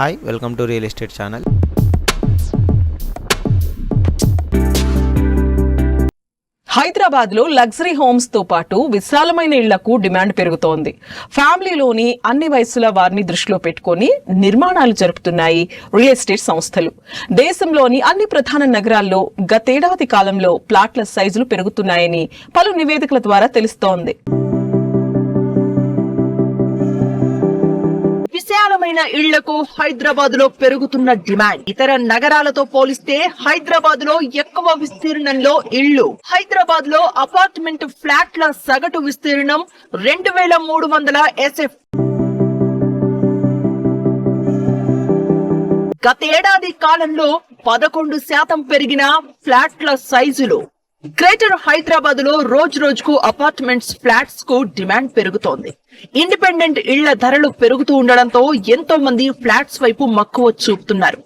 Hi welcome to real estate channel హైదరాబాద్లో luxury హోమ్స్తో పాటు విశాలమైన ఇళ్ళకు డిమాండ్ పెరుగుతోంది. ఫ్యామిలీలోని అన్ని వయసుల వారిని దృష్టిలో పెట్టుకొని నిర్మాణాలు జరుపుతున్నాయి రియల్ ఎస్టేట్ సంస్థలు. దేశంలోని అన్ని ప్రధాన నగరాల్లో గతేడాది కాలంలో ప్లాట్ల సైజులు పెరుగుతున్నాయని పలు నివేదికల ద్వారా తెలుస్తోంది. విశాలమైన ఇళ్ళకు హైదరాబాద్లో పెరుగుతున్న డిమాండ్. ఇతర నగరాలతో పోలిస్తే హైదరాబాద్లో ఎక్కువ విస్తీర్ణంలో ఇళ్ళు హైదరాబాద్లో అపార్ట్మెంట్ ఫ్లాట్ల సగటు విస్తీర్ణం రెండు వేల మూడు వందల ఎస్ఎఫ్. గతేడాది కాలంలో పదకొండు శాతం పెరిగిన ఫ్లాట్ల సైజులు. గ్రేటర్ హైదరాబాద్లో రోజు రోజుకు అపార్ట్మెంట్స్ ఫ్లాట్స్కు డిమాండ్ పెరుగుతోంది. ఇండిపెండెంట్ ఇళ్ళ ధరలు పెరుగుతూ ఉండడంతో ఎంతో మంది ఫ్లాట్స్ వైపు మక్కువ చూపుతున్నారు.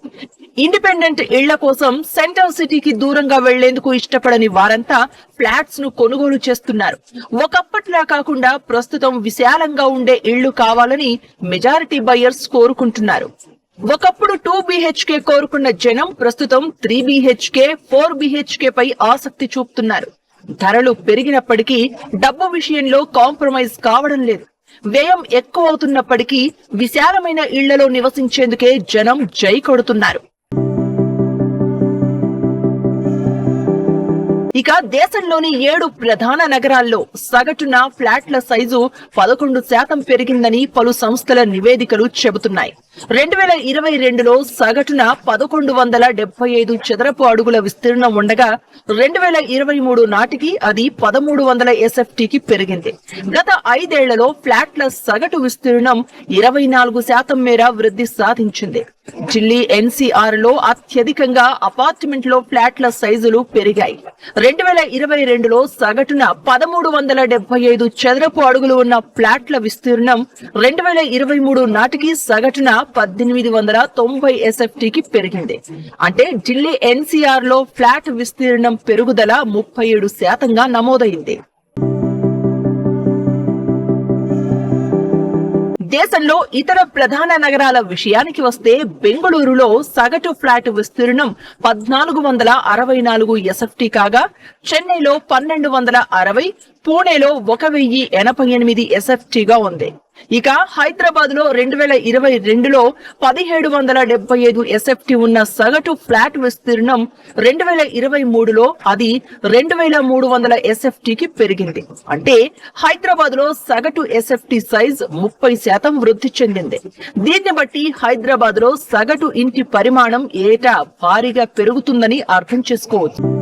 ఇండిపెండెంట్ ఇళ్ళ కోసం సెంట్రల్ సిటీకి దూరంగా వెళ్ళేందుకు ఇష్టపడని వారంతా ఫ్లాట్స్ను కొనుగోలు చేస్తున్నారు. ఒకప్పట్లా కాకుండా ప్రస్తుతం విశాలంగా ఉండే ఇళ్ళు కావాలని మెజారిటీ బయర్స్ కోరుకుంటున్నారు. ఒకప్పుడు టూ బిహెచ్కే కోరుకున్న జనం ప్రస్తుతం త్రీ బిహెచ్కే ఫోర్ బిహెచ్కే పై ఆసక్తి చూపుతున్నారు. ధరలు పెరిగినప్పటికీ డబ్బు విషయంలో కాంప్రమైజ్ కావడం లేదు. వ్యయం ఎక్కువ అవుతున్నప్పటికీ విశాలమైన ఇళ్ళలో నివసించేందుకే జనం జై కొడుతున్నారు. ఇక దేశంలోని ఏడు ప్రధాన నగరాల్లో సగటున ఫ్లాట్ల సైజు పదకొండు శాతం పెరిగిందని పలు సంస్థల నివేదికలు చెబుతున్నాయి. రెండు వేల ఇరవై రెండులో సగటున పదకొండు వందల డెబ్బై ఐదు చదరపు అడుగుల విస్తీర్ణం ఉండగా రెండు వేల ఇరవై మూడు నాటికి అది పదమూడు వందల ఎస్ఎఫ్టీకి పెరిగింది. గత ఐదేళ్ళలో ఫ్లాట్ల సగటు విస్తీర్ణం ఇరవై నాలుగు శాతం మేర వృద్ధి సాధించింది. ఢిల్లీ ఎన్సీఆర్లో అత్యధికంగా అపార్ట్మెంట్లో ఫ్లాట్ల సైజులు పెరిగాయి. రెండు వేల ఇరవై రెండులో సగటున పదమూడు వందల డెబ్బై ఐదు చదరపు అడుగులు ఉన్న ఫ్లాట్ల విస్తీర్ణం రెండు వేల ఇరవై మూడు నాటికి సగటున పద్దెనిమిది వందల తొంభై ఎస్ఎఫ్టీకి పెరిగింది. అంటే ఢిల్లీ ఎన్సీఆర్లో ఫ్లాట్ విస్తీర్ణం పెరుగుదల ముప్పై ఏడు శాతంగా నమోదైంది. దేశంలో ఇతర ప్రధాన నగరాల విషయానికి వస్తే బెంగళూరులో సగటు ఫ్లాట్ విస్తీర్ణం పద్నాలుగు వందల అరవై నాలుగు ఎస్ఎఫ్టీ కాగా చెన్నైలో పన్నెండు వందల అరవై పూణేలో ఒక వెయ్యి ఎనభై ఎనిమిది ఎస్ఎఫ్టీగా ఉంది. ఇక హైదరాబాద్లో రెండు వేల ఇరవై రెండులో పదిహేడు వందల డెబ్బై ఐదు ఎస్ఎఫ్టీ ఉన్న సగటు ఫ్లాట్ విస్తీర్ణం రెండు వేల ఇరవై మూడులో అది రెండు వేల మూడు వందల ఎస్ఎఫ్టీకి పెరిగింది. అంటే హైదరాబాద్లో సగటు ఎస్ఎఫ్టీ సైజ్ ముప్పై శాతం వృద్ధి చెందింది. దీన్ని బట్టి హైదరాబాద్లో సగటు ఇంటి పరిమాణం ఏటా భారీగా పెరుగుతుందని అర్థం చేసుకోవచ్చు.